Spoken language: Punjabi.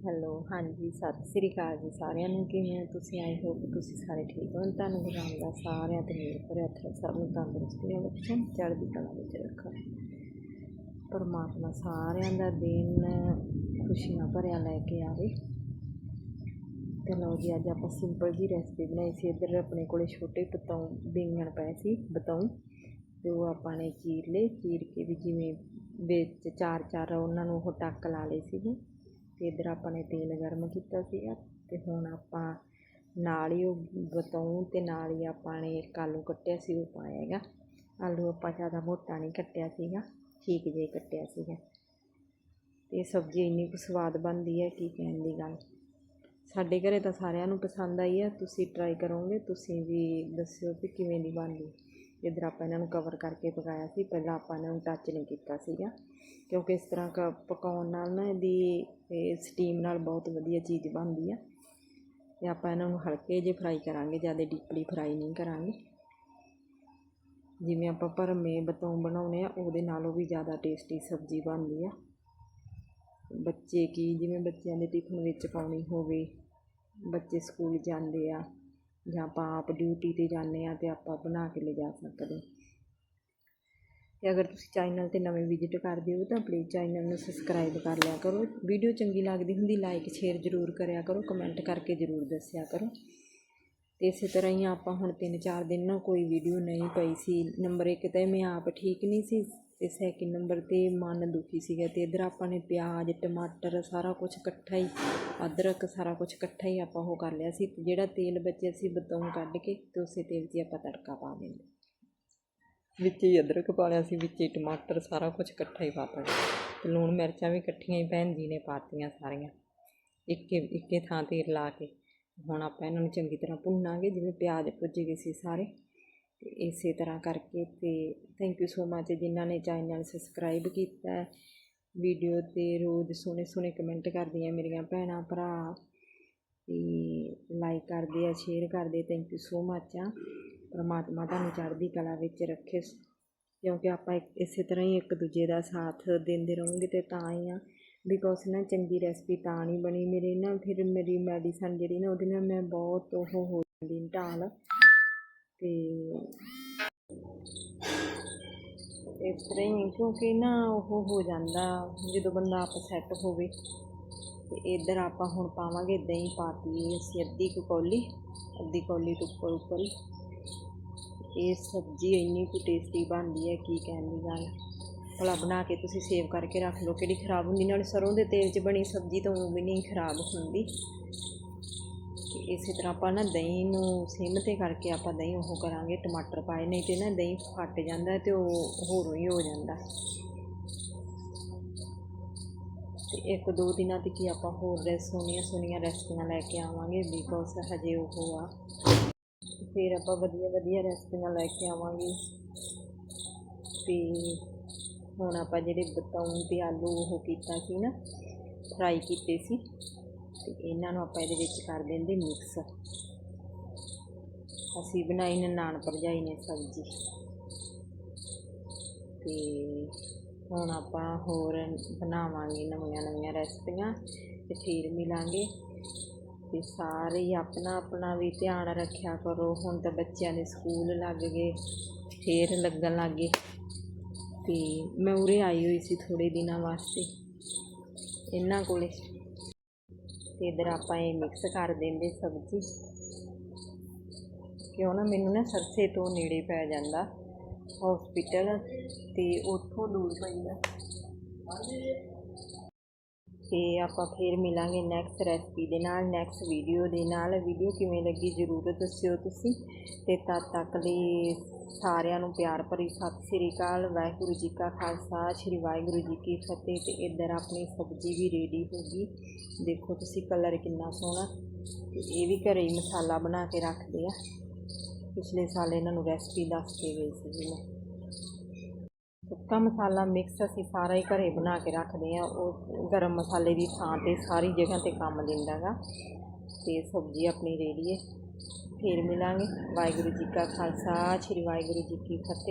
ਹੈਲੋ ਹਾਂਜੀ, ਸਤਿ ਸ੍ਰੀ ਅਕਾਲ ਜੀ ਸਾਰਿਆਂ ਨੂੰ, ਕਿਵੇਂ ਹੋ ਤੁਸੀਂ? ਆਈ ਹੋਪ ਤੁਸੀਂ ਸਾਰੇ ਠੀਕ ਹੋ ਤੁਹਾਨੂੰ ਗੁਰੂ ਰਾਮਦਾਸ ਸਾਰਿਆਂ ਤੇ ਮੇਰ ਭਰਿਆ ਹੱਥ, ਸਭ ਨੂੰ ਤੰਦਰੁਸਤੀਆਂ ਬਖਸ਼ਣ ਚੜ੍ਹਦੀ ਕਲਾ ਵਿੱਚ ਰੱਖਣ ਪਰਮਾਤਮਾ ਸਾਰਿਆਂ ਦਾ ਦਿਨ ਖੁਸ਼ੀਆਂ ਭਰਿਆ ਲੈ ਕੇ ਆਵੇ। ਤੇ ਲਓ ਜੀ, ਅੱਜ ਆਪਾਂ ਸਿੰਪਲ ਜੀ ਰੈਸਪੀ ਬਣਾਈ ਸੀ। ਇੱਧਰ ਆਪਣੇ ਕੋਲੇ ਛੋਟੇ ਬਤਾਉ ਬੈਂਗਣ ਪਏ ਸੀ ਬਤਾਉ ਤੇ ਉਹ ਆਪਾਂ ਨੇ ਚੀਰ ਲਏ। ਚੀਰ ਕੇ ਵੀ ਜਿਵੇਂ ਵਿੱਚ ਚਾਰ ਚਾਰ ਉਹਨਾਂ ਨੂੰ ਉਹ ਟੱਕ ਲਾ ਲਏ ਸੀਗੇ। ਅਤੇ ਇੱਧਰ ਆਪਾਂ ਨੇ ਤੇਲ ਗਰਮ ਕੀਤਾ ਸੀਗਾ ਅਤੇ ਹੁਣ ਆਪਾਂ ਨਾਲ ਹੀ ਉਹ ਬਤਾਉ ਅਤੇ ਨਾਲ ਹੀ ਆਪਾਂ ਨੇ ਇੱਕ ਆਲੂ ਕੱਟਿਆ ਸੀ, ਉਹ ਪਾਇਆ ਹੈਗਾ। ਆਲੂ ਆਪਾਂ ਜ਼ਿਆਦਾ ਮੋਟਾ ਨਹੀਂ ਕੱਟਿਆ ਸੀਗਾ, ਠੀਕ ਜਿਹਾ ਕੱਟਿਆ ਸੀਗਾ। ਅਤੇ ਸਬਜ਼ੀ ਇੰਨੀ ਕੁ ਸਵਾਦ ਬਣਦੀ ਹੈ ਕੀ ਕਹਿਣ ਦੀ ਗੱਲ। ਸਾਡੇ ਘਰੇ ਤਾਂ ਸਾਰਿਆਂ ਨੂੰ ਪਸੰਦ ਆਈ ਹੈ ਤੁਸੀਂ ਟਰਾਈ ਕਰੋਗੇ, ਤੁਸੀਂ ਵੀ ਦੱਸਿਓ ਕਿ ਕਿਵੇਂ ਦੀ ਬਣਦੀ। ਇੱਧਰ ਆਪਾਂ ਇਹਨਾਂ ਨੂੰ ਕਵਰ ਕਰਕੇ ਪਕਾਇਆ ਸੀ, ਪਹਿਲਾਂ ਆਪਾਂ ਇਹਨਾਂ ਨੂੰ ਟੱਚ ਨਹੀਂ ਕੀਤਾ ਸੀਗਾ। ਕਿਉਂਕਿ ਇਸ ਤਰ੍ਹਾਂ ਕ ਪਕਾਉਣ ਨਾਲ ਨਾ ਇਹਦੀ ਸਟੀਮ ਨਾਲ ਬਹੁਤ ਵਧੀਆ ਚੀਜ਼ ਬਣਦੀ ਆ। ਤੇ ਆਪਾਂ ਇਹਨਾਂ ਨੂੰ ਹਲਕੇ ਜਿਹੇ ਫਰਾਈ ਕਰਾਂਗੇ, ਜ਼ਿਆਦਾ ਡੀਪਲੀ ਫਰਾਈ ਨਹੀਂ ਕਰਾਂਗੇ। ਜਿਵੇਂ ਆਪਾਂ ਭਰਮੇ ਬਤੌਂ ਬਣਾਉਣੇ ਆ, ਉਹਦੇ ਨਾਲੋਂ ਵੀ ਜ਼ਿਆਦਾ ਟੇਸਟੀ ਸਬਜ਼ੀ ਬਣਦੀ ਆ। ਬੱਚੇ ਕੀ, ਜਿਵੇਂ ਬੱਚਿਆਂ ਦੇ ਟਿਫਨ ਵਿੱਚ ਪਾਉਣੀ ਹੋਵੇ, ਬੱਚੇ ਸਕੂਲ ਜਾਂਦੇ ਆ ਜਾਂ ਆਪਾਂ ਆਪ ਡਿਊਟੀ 'ਤੇ ਜਾਂਦੇ ਹਾਂ ਤੇ ਆਪਾਂ ਬਣਾ ਕੇ ਲਿਜਾ ਸਕਦੇ ਅਤੇ ਅਗਰ ਤੁਸੀਂ ਚੈਨਲ ਤੇ ਨਵੇਂ ਵਿਜ਼ਿਟ ਕਰਦੇ ਹੋ ਤਾਂ ਪਲੀਜ਼ ਚੈਨਲ ਨੂੰ ਸਬਸਕ੍ਰਾਈਬ ਕਰ ਲਿਆ ਕਰੋ। ਵੀਡੀਓ ਚੰਗੀ ਲੱਗਦੀ ਹੁੰਦੀ ਲਾਈਕ ਸ਼ੇਅਰ ਜ਼ਰੂਰ ਕਰਿਆ ਕਰੋ ਕਮੈਂਟ ਕਰਕੇ ਜ਼ਰੂਰ ਦੱਸਿਆ ਕਰੋ। ਅਤੇ ਇਸੇ ਤਰ੍ਹਾਂ ਹੀ ਆਪਾਂ ਹੁਣ ਤਿੰਨ ਚਾਰ ਦਿਨ ਨਾ ਕੋਈ ਵੀਡੀਓ ਨਹੀਂ ਪਈ ਸੀ। ਨੰਬਰ ਇੱਕ ਤਾਂ ਮੈਂ ਆਪ ਠੀਕ ਨਹੀਂ ਸੀ। ਤੇ ਸੈਕਿੰਡ ਨੰਬਰ ਤੇ ਮਨ ਦੁਖੀ ਸੀਗਾ ਅਤੇ ਇੱਧਰ ਆਪਾਂ ਨੇ ਪਿਆਜ਼, ਟਮਾਟਰ ਸਾਰਾ ਕੁਛ ਇਕੱਠਾ ਹੀ, ਅਦਰਕ ਸਾਰਾ ਕੁਛ ਇਕੱਠਾ ਹੀ ਆਪਾਂ ਉਹ ਕਰ ਲਿਆ ਸੀ ਤੇ ਜਿਹੜਾ ਤੇਲ ਬਚਿਆ ਸੀ ਬਤੌਂ ਕੱਢ ਕੇ ਅਤੇ ਉਸੇ ਤੇਲ 'ਚ ਹੀ ਆਪਾਂ ਤੜਕਾ ਪਾ ਦਿੰਦੇ। ਵਿੱਚ ਹੀ ਅਦਰਕ ਪਾ ਲਿਆ ਸੀ, ਵਿੱਚ ਹੀ ਟਮਾਟਰ ਸਾਰਾ ਕੁਛ ਇਕੱਠਾ ਹੀ ਪਾਤਾ ਅਤੇ ਲੂਣ ਮਿਰਚਾਂ ਵੀ ਇਕੱਠੀਆਂ ਹੀ ਭੈਣ ਜੀ ਨੇ ਪਾਤੀਆਂ ਸਾਰੀਆਂ, ਇੱਕੇ ਇੱਕੇ ਥਾਂ ਤੇਲ ਲਾ ਕੇ। ਹੁਣ ਆਪਾਂ ਇਹਨਾਂ ਨੂੰ ਚੰਗੀ ਤਰ੍ਹਾਂ ਭੁੰਨਾਂਗੇ, ਜਿਵੇਂ ਪਿਆਜ਼ ਭੁੱਜ ਗਏ ਸੀ ਸਾਰੇ। ਤੇ ਇਸੇ ਤਰ੍ਹਾਂ ਕਰਕੇ ਤੇ ਥੈਂਕ ਯੂ ਸੋ ਮੱਚ ਜਿਨ੍ਹਾਂ ਨੇ ਚੈਨਲ ਸਬਸਕ੍ਰਾਈਬ ਕੀਤਾ ਵੀਡੀਓ ਤੇ ਰੋਜ਼ ਸੋਹਣੇ ਸੋਹਣੇ ਕਮੈਂਟ ਕਰਦੀਆਂ ਮੇਰੀਆਂ ਭੈਣਾਂ, ਭਰਾ ਤੇ ਲਾਈਕ ਕਰਦੇ ਆ ਸ਼ੇਅਰ ਕਰਦੇ ਥੈਂਕ ਯੂ ਸੋ ਮੱਚ ਆ। ਪਰਮਾਤਮਾ ਤੁਹਾਨੂੰ ਚੜ੍ਹਦੀ ਕਲਾ ਵਿੱਚ ਰੱਖੇ। ਕਿਉਂਕਿ ਆਪਾਂ ਇੱਕ- ਇਸੇ ਤਰ੍ਹਾਂ ਹੀ ਇੱਕ ਦੂਜੇ ਦਾ ਸਾਥ ਦਿੰਦੇ ਰਹੋਗੇ ਤੇ ਤਾਂ ਹੀ ਆ। ਬਿਕੋਜ਼ ਨਾ ਚੰਗੀ ਰੈਸਪੀ ਤਾਂ ਨਹੀਂ ਬਣੀ। ਮੇਰੇ ਨਾ ਫਿਰ ਮੇਰੀ ਮੈਡੀਸਨ ਜਿਹੜੀ ਨਾ ਉਹਦੇ ਨਾਲ ਮੈਂ ਬਹੁਤ ਉਹ ਹੋ ਜਾਂਦੀ ਢਾਲ। ਇਸ ਤਰ੍ਹਾਂ ਹੀ ਕਿਉਂਕਿ ਨਾ ਉਹ ਹੋ ਜਾਂਦਾ ਜਦੋਂ ਬੰਦਾ ਆਪ ਸੈੱਟ ਹੋਵੇ। ਅਤੇ ਇੱਧਰ ਆਪਾਂ ਹੁਣ ਪਾਵਾਂਗੇ ਇੱਦਾਂ ਹੀ ਪਾਤੀ ਅਸੀਂ ਅੱਧੀ ਕੁ ਕੌਲੀ, ਅੱਧੀ ਕੌਲੀ ਤੋਂ ਉੱਪਰ ਉੱਪਰ ਹੀ। ਇਹ ਸਬਜ਼ੀ ਇੰਨੀ ਕੁ ਟੇਸਟੀ ਬਣਦੀ ਹੈ ਕੀ ਕਹਿਣ ਦੀ ਗੱਲ। ਭਲਾ ਬਣਾ ਕੇ ਤੁਸੀਂ ਸੇਵ ਕਰਕੇ ਰੱਖ ਲਓ, ਕਿਹੜੀ ਖਰਾਬ ਹੁੰਦੀ, ਨਾਲੇ ਸਰੋਂ ਦੇ ਤੇਲ 'ਚ ਬਣੀ ਸਬਜ਼ੀ ਤਾਂ ਉਹ ਵੀ ਨਹੀਂ ਖਰਾਬ ਹੁੰਦੀ। ਇਸੇ ਤਰ੍ਹਾਂ ਆਪਾਂ ਨਾ ਦਹੀਂ ਨੂੰ ਸਿਮ ਤੇ ਕਰਕੇ ਆਪਾਂ ਦਹੀਂ ਉਹ ਕਰਾਂਗੇ, ਟਮਾਟਰ ਪਾਏ, ਨਹੀਂ ਤੇ ਨਾ ਦਹੀਂ ਫੱਟ ਜਾਂਦਾ ਤੇ ਉਹ ਹੋਰੋਂ ਹੀ ਹੋ ਜਾਂਦਾ। ਤੇ ਇੱਕ ਦੋ ਦਿਨਾਂ ਤੱਕ ਹੀ ਆਪਾਂ ਹੋਰ ਰੈਸ ਸੋਹਣੀਆਂ ਸੋਹਣੀਆਂ ਰੈਸਪੀਆਂ ਲੈ ਕੇ ਆਵਾਂਗੇ ਬਿਕੋਜ਼ ਹਜੇ ਉਹ ਆ। ਫਿਰ ਆਪਾਂ ਵਧੀਆ ਵਧੀਆ ਰੈਸਪੀਆਂ ਲੈ ਕੇ ਆਵਾਂਗੇ। ਤੇ ਹੁਣ ਆਪਾਂ ਜਿਹੜੇ ਬਤਾਉਂ ਤੇ ਆਲੂ ਉਹ ਕੀਤਾ ਸੀ ਨਾ ਫਰਾਈ ਕੀਤੇ ਸੀ। ਤੇ ਇਹਨਾਂ ਨੂੰ ਆਪਾਂ ਇਹਦੇ ਵਿੱਚ ਕਰ ਦਿੰਦੇ ਮਿਕਸ ਅਸੀਂ ਬਣਾਈ ਨਾਨ ਭਰਜਾਈ ਨੇ ਸਬਜ਼ੀ। ਤੇ ਹੁਣ ਆਪਾਂ ਹੋਰ ਬਣਾਵਾਂਗੇ ਨਵੀਆਂ ਨਵੀਆਂ ਰੈਸਪੀਆਂ ਤੇ ਫਿਰ ਮਿਲਾਂਗੇ। ਤੇ ਸਾਰੇ ਹੀ ਆਪਣਾ ਆਪਣਾ ਵੀ ਧਿਆਨ ਰੱਖਿਆ ਕਰੋ। ਹੁਣ ਤਾਂ ਬੱਚਿਆਂ ਦੇ ਸਕੂਲ ਲੱਗ ਗਏ, ਫੇਰ ਲੱਗਣ ਲੱਗ ਗਏ। ਤੇ ਮੈਂ ਉਰੇ ਆਈ ਹੋਈ ਸੀ ਥੋੜੇ ਦਿਨਾਂ ਵਾਸਤੇ, ਇਹਨਾਂ ਕੋਲੇ। ਤੇ ਇਧਰ ਆਪਾਂ ਇਹ ਮਿਕਸ ਕਰ ਦਿੰਦੇ ਸਬਜ਼ੀ। ਕਿਉਂ ਨਾ ਮੈਨੂੰ ਨਾ ਸਰਸੇ ਤੋਂ ਨੇੜੇ ਪੈ ਜਾਂਦਾ ਹਸਪੀਟਲ ਤੇ ਉੱਥੋਂ ਦੂਰ ਪੈਂਦਾ। ਤੇ ਆਪਾਂ ਫੇਰ ਮਿਲਾਂਗੇ ਨੈਕਸਟ ਰੈਸਪੀ ਦੇ ਨਾਲ ਨੈਕਸਟ ਵੀਡੀਓ ਦੇ ਨਾਲ। ਵੀਡੀਓ ਕਿਵੇਂ ਲੱਗੀ ਜ਼ਰੂਰ ਦੱਸਿਓ ਤੁਸੀਂ। ਤੇ ਤਦ ਤੱਕ ਲਈ ਸਾਰਿਆਂ ਨੂੰ ਪਿਆਰ ਭਰੀ ਸਤਿ ਸ੍ਰੀ ਅਕਾਲ। ਵਾਹਿਗੁਰੂ ਜੀ ਕਾ ਖਾਲਸਾ, ਸ੍ਰੀ ਵਾਹਿਗੁਰੂ ਜੀ ਕੀ ਫਤਿਹ। ਤੇ ਇੱਧਰ ਆਪਣੀ ਸਬਜ਼ੀ ਵੀ ਰੈਡੀ ਹੋ ਗਈ। ਦੇਖੋ ਤੁਸੀਂ ਕਲਰ ਕਿੰਨਾ ਸੋਹਣਾ। ਤੇ ਇਹ ਵੀ ਘਰੇ ਹੀ ਮਸਾਲਾ ਬਣਾ ਕੇ ਰੱਖਦੇ ਆ। ਪਿਛਲੇ ਸਾਲ ਇਹਨਾਂ ਨੂੰ ਰੈਸਪੀ ਦੱਸ ਕੇ ਗਈ ਸੀ ਜੀ ਮੈਂ। ਸੁੱਕਾ ਮਸਾਲਾ ਮਿਕਸ ਅਸੀਂ ਸਾਰਾ ਹੀ ਘਰੇ ਬਣਾ ਕੇ ਰੱਖਦੇ ਆ ਉਹ ਗਰਮ ਮਸਾਲੇ ਦੀ ਥਾਂ ਤੇ ਸਾਰੀ ਜਗ੍ਹਾ ਤੇ ਕੰਮ ਦਿੰਦਾ ਗਾ। ਤੇ ਸਬਜ਼ੀ ਆਪਣੀ ਰੈਡੀ ਹੈ। ਫਿਰ ਮਿਲਾਂਗੇ। ਵਾਹਿਗੁਰੂ ਜੀ ਕਾ ਖਾਲਸਾ, ਸ੍ਰੀ ਵਾਹਿਗੁਰੂ ਜੀ ਕੀ ਫਤਿਹ।